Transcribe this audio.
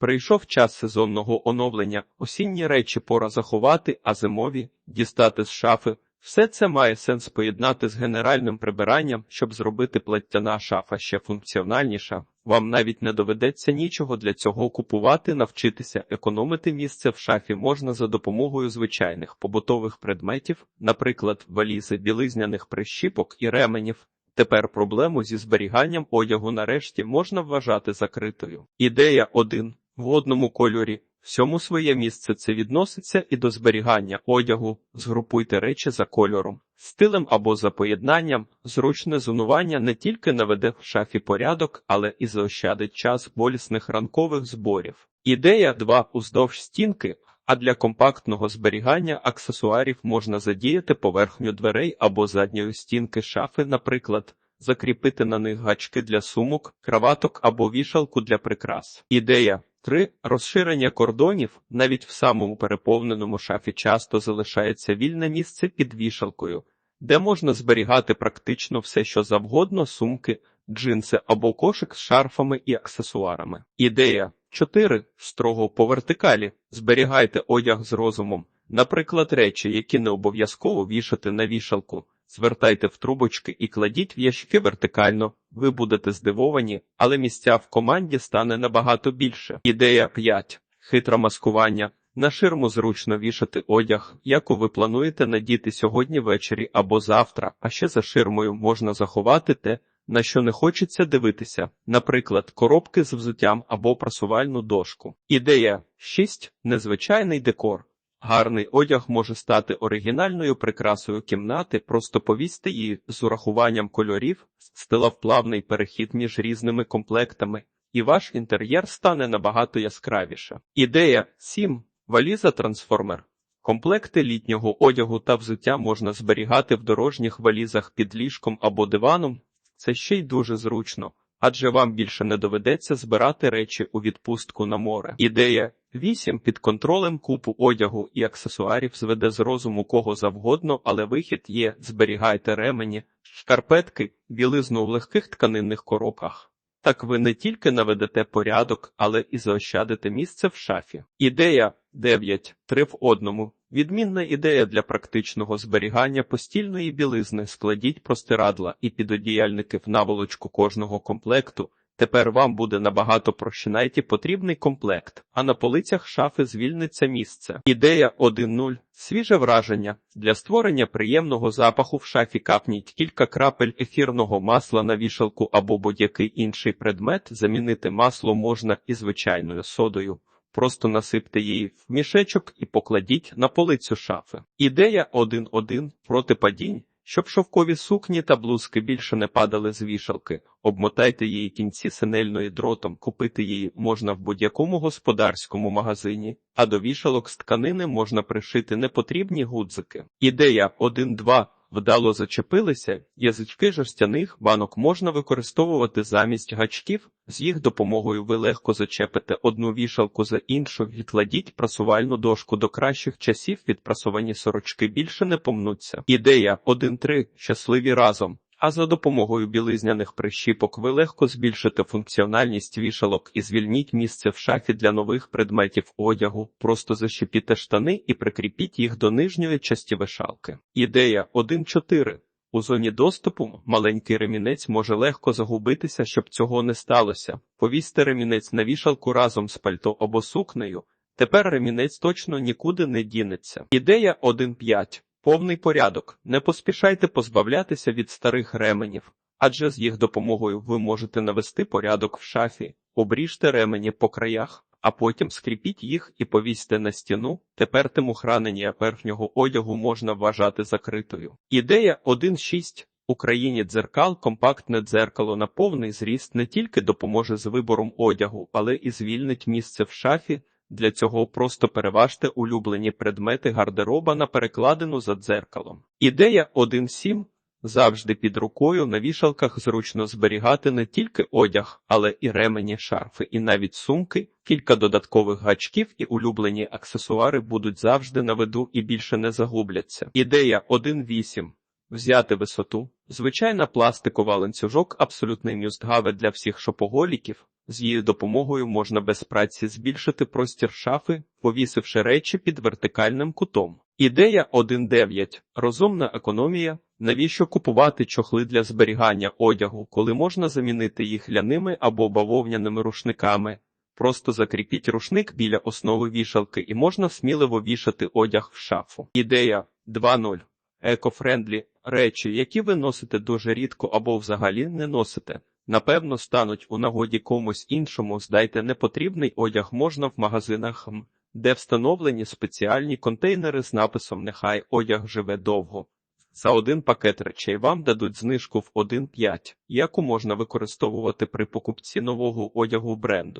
Прийшов час сезонного оновлення, осінні речі пора заховати, а зимові дістати з шафи. Все це має сенс поєднати з генеральним прибиранням, щоб зробити платтяна шафа ще функціональніша. Вам навіть не доведеться нічого для цього купувати, навчитися економити місце в шафі можна за допомогою звичайних побутових предметів, наприклад, валізи білизняних прищіпок і ременів. Тепер проблему зі зберіганням одягу нарешті можна вважати закритою. Ідея 1. В одному кольорі. Всьому своє місце це відноситься і до зберігання одягу. Згрупуйте речі за кольором, стилем або за поєднанням. Зручне зонування не тільки наведе в шафі порядок, але і заощадить час болісних ранкових зборів. Ідея 2. уздовж стінки. А для компактного зберігання аксесуарів можна задіяти поверхню дверей або задньої стінки шафи, наприклад, закріпити на них гачки для сумок, краваток або вішалку для прикрас. Ідея 3. Розширення кордонів навіть в самому переповненому шафі часто залишається вільне місце під вішалкою, де можна зберігати практично все, що завгодно, сумки, джинси або кошик з шарфами і аксесуарами. Ідея 4. Строго по вертикалі. Зберігайте одяг з розумом, наприклад, речі, які не обов'язково вішати на вішалку. Звертайте в трубочки і кладіть в ящики вертикально. Ви будете здивовані, але місця в команді стане набагато більше. Ідея 5. Хитре маскування. На ширму зручно вішати одяг, яку ви плануєте надіти сьогодні ввечері або завтра, а ще за ширмою можна заховати те, на що не хочеться дивитися, наприклад, коробки з взуттям або прасувальну дошку. Ідея 6. Незвичайний декор. Гарний одяг може стати оригінальною прикрасою кімнати, просто повісьте її з урахуванням кольорів, стилав плавний перехід між різними комплектами, і ваш інтер'єр стане набагато яскравіше. Ідея 7. Валіза трансформер. Комплекти літнього одягу та взуття можна зберігати в дорожніх валізах під ліжком або диваном. Це ще й дуже зручно, адже вам більше не доведеться збирати речі у відпустку на море. Ідея 8. Під контролем купу одягу і аксесуарів зведе з розуму кого завгодно, але вихід є. Зберігайте ремені, шкарпетки, білизну в легких тканинних коробках. Так ви не тільки наведете порядок, але і заощадите місце в шафі. Ідея 9. Три в одному. Відмінна ідея для практичного зберігання постільної білизни. Складіть простирадла і підодіяльники в наволочку кожного комплекту. Тепер вам буде набагато проще знайти потрібний комплект, а на полицях шафи звільниться місце. Ідея 1.0. Свіже враження. Для створення приємного запаху в шафі капніть кілька крапель ефірного масла на вішалку або будь-який інший предмет. Замінити масло можна і звичайною содою. Просто насипте її в мішечок і покладіть на полицю шафи. Ідея 1.1. проти падінь. Щоб шовкові сукні та блузки більше не падали з вішалки, обмотайте її кінці синельної дротом, купити її можна в будь-якому господарському магазині, а до вішалок з тканини можна пришити непотрібні гудзики. Ідея 1.2. Вдало зачепилися, язички жорстяних банок можна використовувати замість гачків, з їх допомогою ви легко зачепите одну вішалку за іншу, відкладіть прасувальну дошку до кращих часів, відпрасовані сорочки більше не помнуться. Ідея 1.3. щасливі разом. А за допомогою білизняних прищіпок ви легко збільшите функціональність вішалок і звільніть місце в шафі для нових предметів одягу. Просто защепіте штани і прикріпіть їх до нижньої часті вишалки. Ідея 1.4. У зоні доступу маленький ремінець може легко загубитися, щоб цього не сталося. Повісьте ремінець на вішалку разом з пальто або сукнею. Тепер ремінець точно нікуди не дінеться. Ідея 1.5. Повний порядок. Не поспішайте позбавлятися від старих ременів, адже з їх допомогою ви можете навести порядок в шафі, обріжте ремені по краях, а потім скріпіть їх і повісьте на стіну. Тепер тему хранення верхнього одягу можна вважати закритою. Ідея 1.6. Україні дзеркал, компактне дзеркало на повний зріст не тільки допоможе з вибором одягу, але і звільнить місце в шафі. Для цього просто переважте улюблені предмети гардероба на перекладину за дзеркалом. Ідея 1.7. Завжди під рукою на вішалках зручно зберігати не тільки одяг, але і ремені, шарфи, і навіть сумки. Кілька додаткових гачків і улюблені аксесуари будуть завжди на виду і більше не загубляться. Ідея 1.8. Взяти висоту. Звичайна пластикова ланцюжок абсолютний мюстгаве для всіх шопоголіків. З її допомогою можна без праці збільшити простір шафи, повісивши речі під вертикальним кутом. Ідея 1.9. Розумна економія. Навіщо купувати чохли для зберігання одягу, коли можна замінити їх ляними або бавовняними рушниками? Просто закріпіть рушник біля основи вішалки і можна сміливо вішати одяг в шафу. Ідея 2.0. Екофрендлі речі, які ви носите дуже рідко або взагалі не носите. Напевно, стануть у нагоді комусь іншому. Здайте непотрібний одяг можна в магазинах, де встановлені спеціальні контейнери з написом Нехай одяг живе довго. За один пакет речей вам дадуть знижку в 1,5, яку можна використовувати при покупці нового одягу бренду.